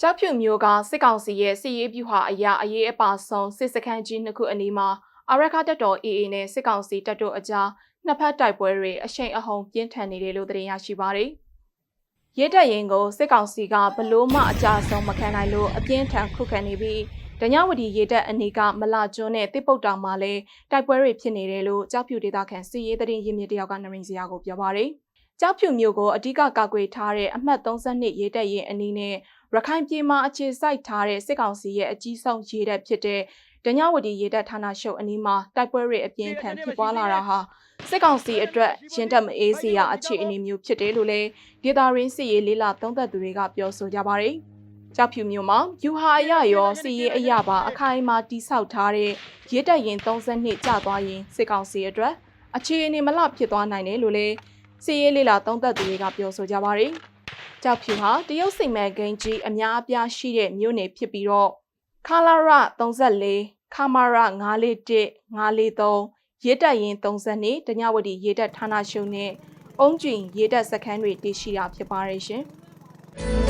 ကြောက်ဖြူမျိုးကစစ်ကောင်စီရဲ့စစ်ရေးပြူဟာအရာအရေးအပါဆုံးစစ်စခန်းကြီးနှစ်ခုအနီးမှာအာရခတပ်တော် AA နဲ့စစ်ကောင်စီတပ်တို့အကြားနှစ်ဖက်တိုက်ပွဲတွေအရှိန်အဟုန်ပြင်းထန်နေတယ်လို့သတင်းရရှိပါတယ်။ရဲတပ်ရင်ကိုစစ်ကောင်စီကဘလို့မှအကြဆုံးမခံနိုင်လို့အပြင်းထန်ခုခံနေပြီးဒညဝတီရေတပ်အနီးကမလာကျွန်းနဲ့တစ်ပုတ်တောင်မှာလည်းတိုက်ပွဲတွေဖြစ်နေတယ်လို့ကြောက်ဖြူဒေသခံစစ်ရေးသတင်းရင်းမြစ်တယောက်ကနမိန်စရာကိုပြောပါတယ်။ ကြောက်ဖြူမျိုးကိုအ धिक ကာကွယ်ထားတဲ့အမှတ်32ရေတပ်ရင်အနီးနဲ့ရခိုင်ပြည်မှာအခြေစိုက်ထားတဲ့စစ်ကောင်စီရဲ့အကြီးဆုံးရေတပ်ဖြစ်တဲ့ဒညဝတီရေတပ်ဌာနရှုပ်အနီးမှာတိုက်ပွဲတွေအပြင်းထန်ဖြစ်ပွားလာတာဟာစစ်ကောင်စီအတွက်ရင်တက်မအေးစရာအခြေအနေမျိုးဖြစ်တယ်လို့လည်းဒေတာရင်းစစ်ရေးလေးလာသုံးသက်သူတွေကပြောဆိုကြပါတယ်။ကြောက်ဖြူမျိုးမှာယူဟာအရရောစီရေးအရပါအခိုင်အမာတိဆောက်ထားတဲ့ရေတပ်ရင်32ကျသွားရင်စစ်ကောင်စီအတွက်အခြေအနေမလဖြစ်သွားနိုင်တယ်လို့လည်း စီရေးလေးလာသုံးသက်သူတွေကပြောဆိုကြပါတယ်။ကြောက်ဖြူဟာတရုတ်စိတ်မဲ့ဂိမ်းကြီးအများအပြားရှိတဲ့မြို့နယ်ဖြစ်ပြီးတော့ခလာရ34ခမာရ941 943ရေတပ်ရင်32တညဝတီရေတပ်ဌာနရှုံနဲ့အုံးကျင်ရေတပ်စခန်းတွေတည်ရှိတာဖြစ်ပါတယ်ရှင်။